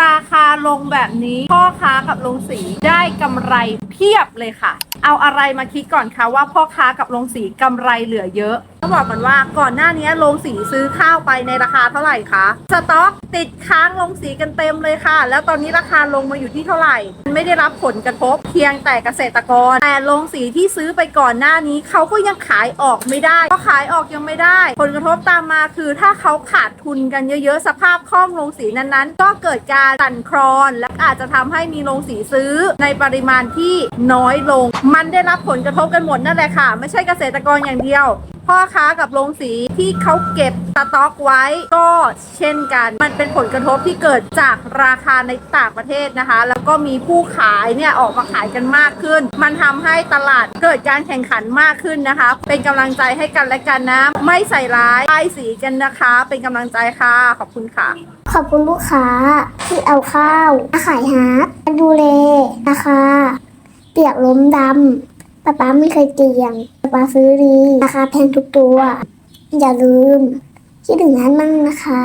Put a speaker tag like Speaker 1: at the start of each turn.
Speaker 1: ราคาลงแบบนี้พ่อค้ากับโรงสีได้กำไรเพียบเลยค่ะ เอาอะไรมาคิดก่อนคะว่าพ่อค้ากับโรงสีกำไรเหลือเยอะ ต้องบอกก่อนว่าก่อนหน้านี้โรงสีซื้อข้าวไปในราคาเท่าไหร่คะสต็อกติดค้างโรงสีกันเต็มเลยค่ะ แล้วตอนนี้ราคาลงมาอยู่ที่เท่าไหร่ ไม่ได้รับผลกระทบเพียงแต่เกษตรกร แต่โรงสีที่ซื้อไปก่อนหน้านี้เขาก็ยังขายออกไม่ได้ก็ขายออกยังไม่ได้ ผลกระทบตามมาคือถ้าเขาขาดทุนกันเยอะๆ สภาพคล่องโรงสีนั้นๆ ก็เกิดการสั่นคลอน และอาจจะทำให้มีโรงสีซื้อในปริมาณที่น้อยลง มันได้รับผลกระทบกันหมดนั่นแหละค่ะ ไม่ใช่เกษตรกรอย่างเดียว พ่อค้ากับโรงสีที่เขาเก็บสต็อกไว้ ก็เช่นกัน มันเป็นผลกระทบที่เกิดจากราคาในต่างประเทศนะคะ แล้วก็มีผู้ขายเนี่ยออกมาขายกันมากขึ้น มันทำให้ตลาดเกิดการแข่งขันมากขึ้นนะคะ เป็นกำลังใจให้กันและกันนะ ไม่ใส่ร้ายป้ายสีกันนะคะ เป็นกำลังใจค่ะ ขอบคุณค่ะ
Speaker 2: ขอบคุณลูกค้าที่เอาข้าวมาขายฮาร์ดดูแลนะคะ เปียกล้มดำป๊าป๊าไม่เคยเกี่ยง ปลาซื้อรีราคาแพงทุกตัว อย่าลืมคิดถึงนั้นมั่งนะคะ